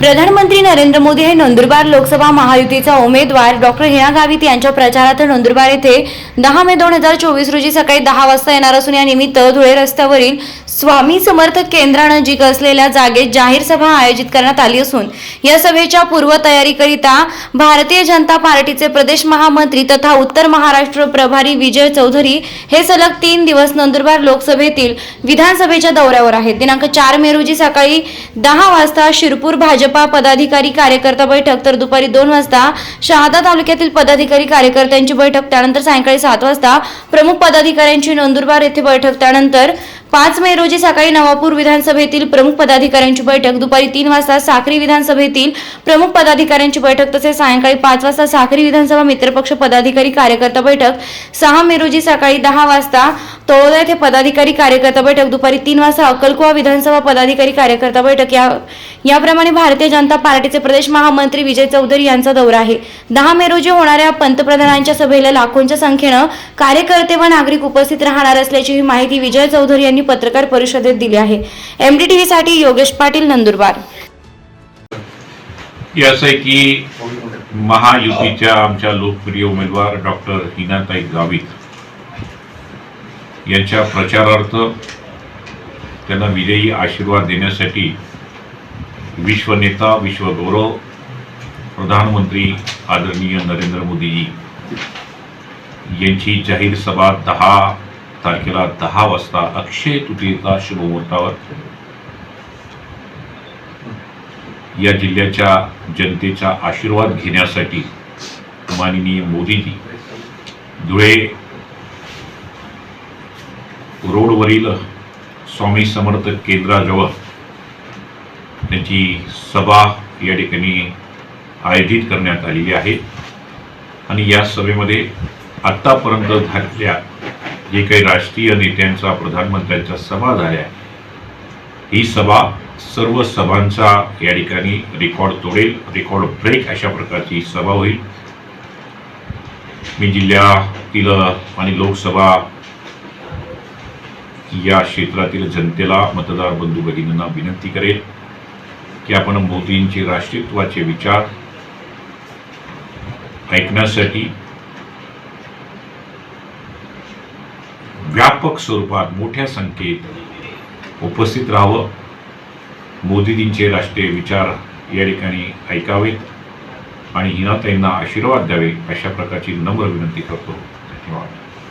प्रधानमंत्री नरेंद्र मोदी हे नंदुरबार लोकसभा महायुतीचा उमेदवार. डॉक्टर हिना गावित यांच्या प्रचारार्थ नंदुरबार येथे दहा मे दोन हजार चोवीस रोजी सकाळी दहा वाजता येणार असून या निमित्त धुळे रस्त्यावरील स्वामी समर्थ केंद्रानजीक असलेल्या जागेत जाहीर सभा आयोजित करण्यात आली असून या सभेच्या पूर्वतयारीकरिता भारतीय जनता पार्टीचे प्रदेश महामंत्री तथा उत्तर महाराष्ट्र प्रभारी विजय चौधरी हे सलग तीन दिवस नंदुरबार लोकसभेतील विधानसभेच्या दौऱ्यावर आहेत. दिनांक चार मे रोजी सकाळी दहा वाजता शिरपूर भाजप भाजपा पदाधिकारी कार्यकर्ता बैठक तर दुपारी दोन वाजता शहादा तालुक्यातील पदाधिकारी कार्यकर्त्यांची बैठक त्यानंतर सायंकाळी सात वाजता प्रमुख पदाधिकाऱ्यांची नंदुरबार येथे बैठक त्यानंतर पाच मे रोजी सकाळी नवापूर विधानसभेतील प्रमुख पदाधिकाऱ्यांची बैठक दुपारी तीन वाजता साखरी विधानसभेतील प्रमुख पदाधिकाऱ्यांची बैठक तसेच सायंकाळी पाच वाजता साखरी विधानसभा मित्रपक्ष पदाधिकारी कार्यकर्ता बैठक सहा मे रोजी सकाळी दहा वाजता तळोदा येथे पदाधिकारी कार्यकर्ता बैठक दुपारी तीन वाजता अक्कलकुवा विधानसभा पदाधिकारी कार्यकर्ता बैठक. या याप्रमाणे भारतीय जनता पार्टीचे प्रदेश महामंत्री विजय चौधरी यांचा दौरा आहे. दहा मे रोजी होणाऱ्या पंतप्रधानांच्या सभेला लाखोंच्या संख्येनं कार्यकर्ते व नागरिक उपस्थित राहणार असल्याची ही माहिती विजय चौधरी यांनी पत्रकार परिषदेत दिली आहे. एमडीटीव्ही साठी योगेश पाटील नंदुरबार. महायुतीच्या आमच्या लोकप्रिय उमेदवार डॉक्टर हिनाताई गावित. यांच्या प्रचारार्थ त्यांना विजयी आशीर्वाद देण्यासाठी विश्वनेता विश्वगौरव प्रधानमंत्री आदरणीय नरेंद्र मोदीजी यांची जाहीर सभा दहा तारखेला दहा वाजता अक्षय तृतीयेचा शुभमुहूर्तावर. या जिल्ह्याच्या जनतेचा आशीर्वाद घेण्यासाठी माननीय मोदीजी धुळे रोडवरील स्वामी समर्थ केंद्राजवळ त्यांची सभा या ठिकाणी आयोजित करण्यात आलेली आहे. आणि या सभेमध्ये आत्तापर्यंत झालेल्या जे काही राष्ट्रीय नेत्यांचा प्रधानमंत्र्यांच्या सभा झाल्या ही सभा सर्व सभांचा या ठिकाणी रेकॉर्ड तोडेल रेकॉर्ड ब्रेक अशा प्रकारची सभा होईल. मी जिल्ह्यातील आणि लोकसभा या क्षेत्रातील जनतेला मतदार बंधू भगिनींना विनंती करेल की आपण मोदींचे राष्ट्रीयत्वाचे विचार ऐकण्यासाठी व्यापक स्वरूपात मोठ्या संख्येत उपस्थित राहावं. मोदीजींचे राष्ट्रीय विचार या ठिकाणी ऐकावेत आणि हिनाताईंना आशीर्वाद द्यावे अशा प्रकारची नम्र विनंती करतो. धन्यवाद.